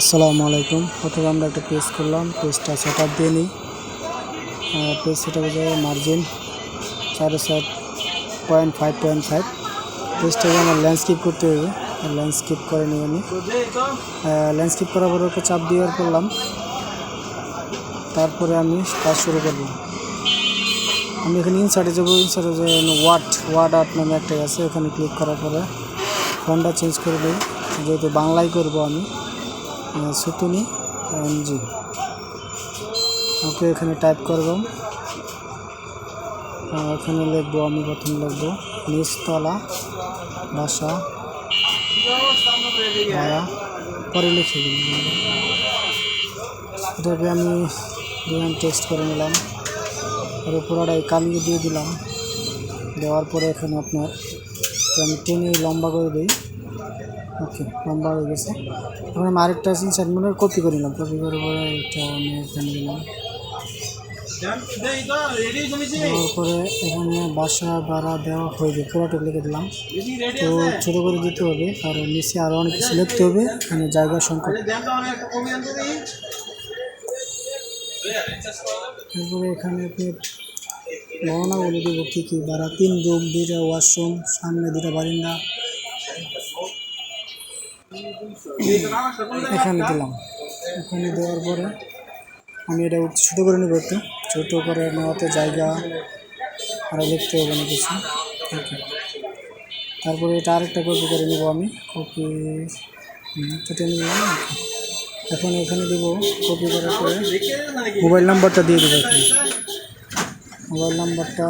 আসসালামু আলাইকুম। প্রথমে আমরা একটা পেজ করলাম। পেজটা সেট আপ দিয়ে নিই। পেজ সেট আপে যাবে মার্জিন সাড়ে সাত পয়েন্ট ফাইভ পয়েন্ট ফাইভ পেজটাকে আমার ল্যান্ডস্কেপ করতে হবে। ল্যান্ডস্কেপ করে নিই আমি। ল্যান্ডস্কেপ করার পরে ওকে চাপ দিয়ে করলাম। তারপরে আমি কাজ শুরু করব। আমি এখানে ইনসার্টে যাব। ইনসার্টে যে ওয়াট ওয়াট আর্ট নামে একটা আছে। ওখানে ক্লিক করার পরে ফোনটা চেঞ্জ করে দিই। যেহেতু বাংলায় করব আমি। সুতুনি এনজি ওকে এখানে টাইপ করব। এখানে লিখব, আমি প্রথম লিখব, নিচতলা ভাষা ভাড়া, পরে লিখে দিন এটাকে আমি দিলাম টেস্ট করে নিলাম। এর পুরোটাই কালিয়ে দিয়ে দিলাম। দেওয়ার পরে এখানে আপনার আমি টেনে লম্বা করে দিই। ওকে লম্বা হয়ে গেছে। এখন আমি আরেকটা আছে সাইড কপি করে নিলাম কপি করে পরে এটা আমি এখানে দিলাম। দেওয়ার পরে এখানে বাসা ভাড়া দেওয়া হয়ে যায় পুরোটা লিখে দিলাম। তো ছোটো করে দিতে হবে কারণ নিচে আরও অনেক কিছু লিখতে হবে এখানে জায়গা সংকট তারপরে এখানে আপনি বলে দেবো, কী কী ভাড়া? তিন রুম, দুইটা ওয়াশরুম সামনে দুটা বারিন্দা। এখানে দিলাম। এখানে দেওয়ার পরে আমি এটা ছোটো করে নেব একটু। ছোটো করে নেওয়াতে জায়গা আরও লিখতে হবে না কিছু। ওকে। তারপরে এটা আরেকটা কপি করে নেব আমি। কপি কেটে নিলাম। এখন এখানে দেবো কপি করার পরে মোবাইল নাম্বারটা দিয়ে দেবো মোবাইল নাম্বারটা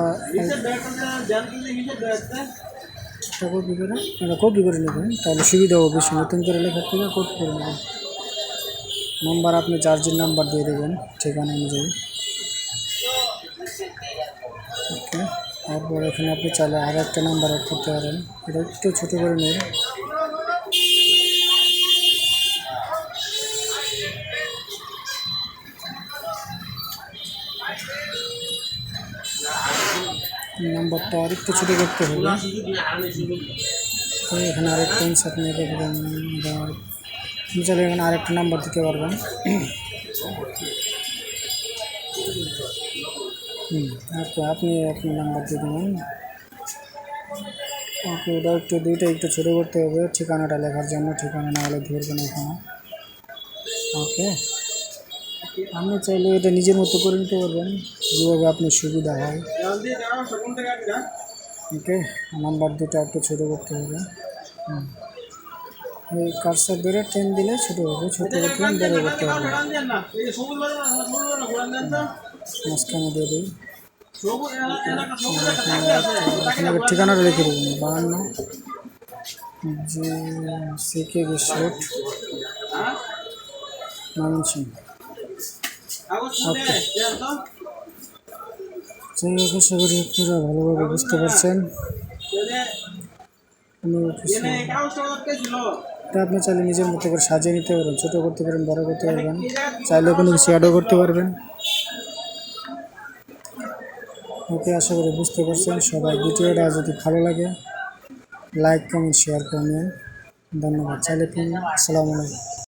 এটা কপি করে নেবেন তাহলে সুবিধা হবে বেশি নতুন করে লেখার থেকে কপি করে নেবেন। নাম্বার আপনি চার্জের নাম্বার দিয়ে দেবেন, ঠিকানা অনুযায়ী। ওকে। তারপর এখানে আপনি চাইলে আর একটা নাম্বার অ্যাড করতে পারেন। এটা একটু ছোটো করে নিন। নাম্বারটা আর একটু ছোটো করতে হবে তো এখানে আরেকটা ইনসার্ট নিয়ে দেবেন আবার আপনি চাইলে এখানে আরেকটা নাম্বার দিতে পারবেন হুম ওকে আপনি আপনি নাম্বার দিয়ে দেবেন ওকে ওটা একটু দুইটা একটু ছোটো করতে হবে ঠিকানাটা লেখার জন্য ঠিকানা না হলে ধরবে না এখানে ওকে আপনি চাইলে এটা নিজের মতো করে নিতে পারবেন। যেভাবে আপনার সুবিধা হয়। ওকে নাম্বার দুটো একটু ছোটো করতে হবে। এই কারসার ধরে ট্রেন দিলে ছোটো হবে, ছোটো করতে বড় করতে হবে। মাঝখানে দিয়ে দিই। ঠিকানাটা লিখে দেবেন বাহান্ন। জি, সিকে রিসোর্ট ময়মনসিংহ। যাই হোক, আশা করি আপনারা ভালোভাবে বুঝতে পারছেন। আপনি চাইলে নিজের মতো করে সাজিয়ে নিতে পারবেন ছোটো করতে পারেন, বড় করতে পারবেন। চাইলে কোনো কিছু অ্যাডও করতে পারবেন। ওকে, আশা করি বুঝতে পারছেন। সবাই ভিডিওটা যদি ভালো লাগে লাইক কমেন্ট শেয়ার করবেন ধন্যবাদ। চাইলে আসসালামু আলাইকুম।